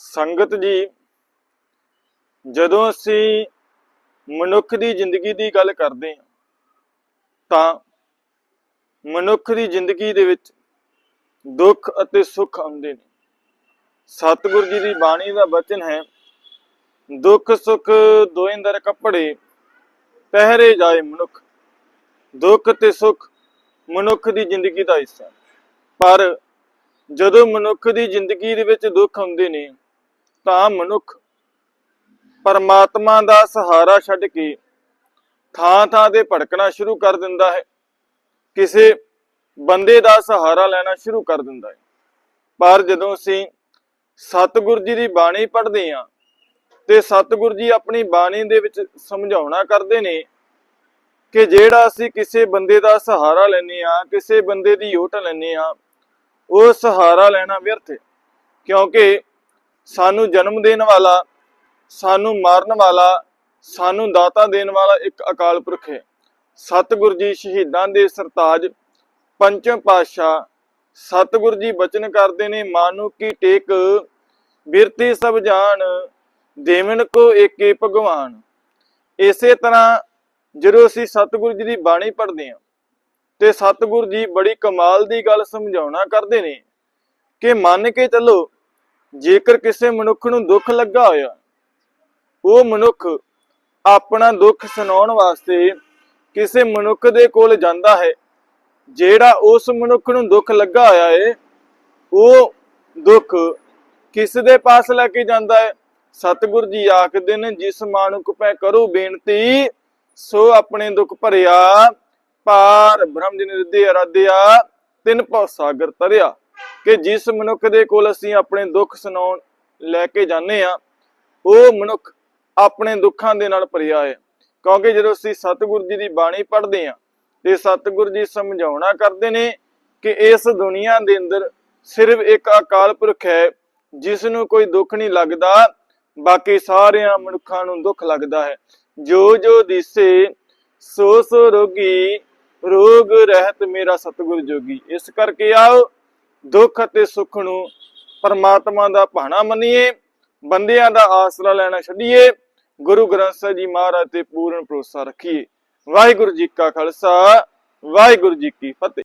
ਸੰਗਤ ਜੀ, ਜਦੋਂ ਅਸੀਂ ਮਨੁੱਖ ਦੀ ਜ਼ਿੰਦਗੀ ਦੀ ਗੱਲ ਕਰਦੇ ਹਾਂ, ਤਾਂ ਮਨੁੱਖ ਦੀ ਜ਼ਿੰਦਗੀ ਦੇ ਵਿੱਚ ਦੁੱਖ ਅਤੇ ਸੁੱਖ ਆਉਂਦੇ ਨੇ। ਸਤਿਗੁਰੂ ਜੀ ਦੀ ਬਾਣੀ ਦਾ ਬਚਨ ਹੈ, ਦੁੱਖ, ਸੁੱਖ ਦੋਇੰਦਰ ਕੱਪੜੇ, ਪਹਿਰੇ ਜਾਏ ਮਨੁੱਖ। ਦੁੱਖ ਤੇ ਸੁੱਖ ਮਨੁੱਖ ਦੀ ਜ਼ਿੰਦਗੀ ਦਾ ਹਿੱਸਾ ਪਰ ਜਦੋਂ ਮਨੁੱਖ ਦੀ ਜ਼ਿੰਦਗੀ ਦੇ ਵਿੱਚ ਦੁੱਖ ਆਉਂਦੇ ਨੇ ਤਾਂ ਮਨੁੱਖ ਪਰਮਾਤਮਾ ਦਾ ਸਹਾਰਾ ਛੱਡ ਕੇ ਥਾਂ ਥਾਂ ਤੇ ਭਟਕਣਾ ਸ਼ੁਰੂ ਕਰ ਦਿੰਦਾ ਹੈ। ਕਿਸੇ ਬੰਦੇ ਦਾ ਸਹਾਰਾ ਲੈਣਾ ਸ਼ੁਰੂ ਕਰ ਦਿੰਦਾ ਹੈ। ਪਰ ਜਦੋਂ ਅਸੀਂ ਸਤਿਗੁਰ ਜੀ ਦੀ ਬਾਣੀ ਪੜ੍ਹਦੇ ਹਾਂ ਤੇ ਸਤਿਗੁਰ ਜੀ ਆਪਣੀ ਬਾਣੀ ਦੇ ਵਿੱਚ ਸਮਝਾਉਣਾ ਕਰਦੇ ਨੇ ਕਿ ਜਿਹੜਾ ਅਸੀਂ ਕਿਸੇ ਬੰਦੇ ਦਾ ਸਹਾਰਾ ਲੈਨੇ ਆ ਕਿਸੇ ਬੰਦੇ ਦੀ ਓਟ ਲੈਨੇ ਆ ਉਹ ਸਹਾਰਾ ਲੈਣਾ ਵਿਅਰਥ ਹੈ। ਕਿਉਂਕਿ ਸਾਨੂੰ ਜਨਮ ਦੇਣ ਵਾਲਾ, ਸਾਨੂੰ ਮਾਰਨ ਵਾਲਾ, ਸਾਨੂੰ ਦਾਤਾ ਦੇਣ ਵਾਲਾ ਇੱਕ ਅਕਾਲ ਪੁਰਖ ਹੈ। ਸਤਿਗੁਰ ਜੀ ਸ਼ਹੀਦਾਂ ਦੇ ਸਰਤਾਜ ਪੰਚਮ ਪਾਤਸ਼ਾਹ, ਸਤਿਗੁਰ ਜੀ ਬਚਨ ਕਰਦੇ ਨੇ, ਮਾਨੂ ਕੀ ਟੇਕ, ਬਿਰਤੀ ਸਭ ਜਾਣ ਦੇਵਨ ਕੋ ਏਕੇ ਭਗਵਾਨ। ਇਸੇ ਤਰ੍ਹਾਂ ਜਦੋਂ ਅਸੀਂ ਸਤਿਗੁਰ ਜੀ ਦੀ ਬਾਣੀ ਪੜ੍ਹਦੇ ਹਾਂ, ਤੇ ਸਤਿਗੁਰ ਜੀ ਬੜੀ ਕਮਾਲ ਦੀ ਗੱਲ ਸਮਝਾਉਣਾ ਕਰਦੇ ਨੇ ਕਿ ਮੰਨ ਕੇ ਚੱਲੋ ਜੇਕਰ ਕਿਸੇ ਮਨੁੱਖ ਨੂੰ ਦੁੱਖ ਲੱਗਾ ਹੋਇਆ, ਉਹ ਮਨੁੱਖ ਆਪਣਾ ਦੁੱਖ ਸੁਣਾਉਣ ਵਾਸਤੇ ਕਿਸੇ ਮਨੁੱਖ ਦੇ ਕੋਲ ਜਾਂਦਾ ਹੈ। ਜਿਹੜਾ ਉਸ ਮਨੁੱਖ ਨੂੰ ਦੁੱਖ ਲੱਗਾ ਹੋਇਆ ਹੈ ਉਹ ਦੁੱਖ ਕਿਸ ਦੇ ਪਾਸ ਲੈ ਕੇ ਜਾਂਦਾ ਹੈ? ਸਤਿਗੁਰ ਜੀ ਆਖਦੇ ਨੇ, ਜਿਸ ਮਾਨੁਕ ਪੈ ਕਰੋ ਬੇਨਤੀ, ਸੋ ਆਪਣੇ ਦੁੱਖ ਭਰਿਆ, ਪਾਰ ਬ੍ਰਹਮ ਜੀ ਨਿਰਦੇ ਅਰਾਧਿਆ, ਤਿੰਨ ਭਉ ਸਾਗਰ ਤਰਿਆ। ਕਿ ਜਿਸ ਮਨੁੱਖ ਦੇ ਕੋਲ ਅਸੀਂ ਆਪਣੇ ਦੁੱਖ ਸੁਣਾਉਣ ਲੈ ਕੇ ਜਾਂਦੇ ਆ ਉਹ ਮਨੁੱਖ ਆਪਣੇ ਦੁੱਖਾਂ ਦੇ ਨਾਲ ਭਰਿਆ ਹੈ। ਕਿਉਂਕਿ ਜਦੋਂ ਅਸੀਂ ਸਤਿਗੁਰੂ ਜੀ ਦੀ ਬਾਣੀ ਪੜ੍ਹਦੇ ਆ ਤੇ ਸਤਿਗੁਰੂ ਜੀ ਸਮਝਾਉਣਾ ਕਰਦੇ ਨੇ ਕਿ ਇਸ ਦੁਨੀਆ ਦੇ ਅੰਦਰ ਸਿਰਫ ਇੱਕ ਅਕਾਲ ਪੁਰਖ ਹੈ, ਜਿਸ ਨੂੰ ਕੋਈ ਦੁੱਖ ਨਹੀਂ ਲੱਗਦਾ, ਬਾਕੀ ਸਾਰਿਆਂ ਮਨੁੱਖਾਂ ਨੂੰ ਦੁੱਖ ਲੱਗਦਾ ਹੈ। ਜੋ ਜੋ ਦਿਸੇ, ਸੋ ਸੋ ਰੋਗੀ, ਰੋਗ ਰਹਿਤ ਮੇਰਾ ਸਤਿਗੁਰ ਜੋਗੀ। ਇਸ ਕਰਕੇ ਆਓ ਦੁੱਖ ਅਤੇ ਸੁੱਖ ਨੂੰ ਪਰਮਾਤਮਾ ਦਾ ਭਾਣਾ ਮੰਨੀਏ, ਬੰਦਿਆਂ ਦਾ ਆਸਰਾ ਲੈਣਾ ਛੱਡੀਏ, ਗੁਰੂ ਗ੍ਰੰਥ ਸਾਹਿਬ ਜੀ ਮਹਾਰਾਜ ਤੇ ਪੂਰਨ ਭਰੋਸਾ ਰੱਖੀਏ। ਵਾਹਿਗੁਰੂ ਜੀ ਕਾ ਖਾਲਸਾ, ਵਾਹਿਗੁਰੂ ਜੀ ਕੀ ਫਤਿਹ।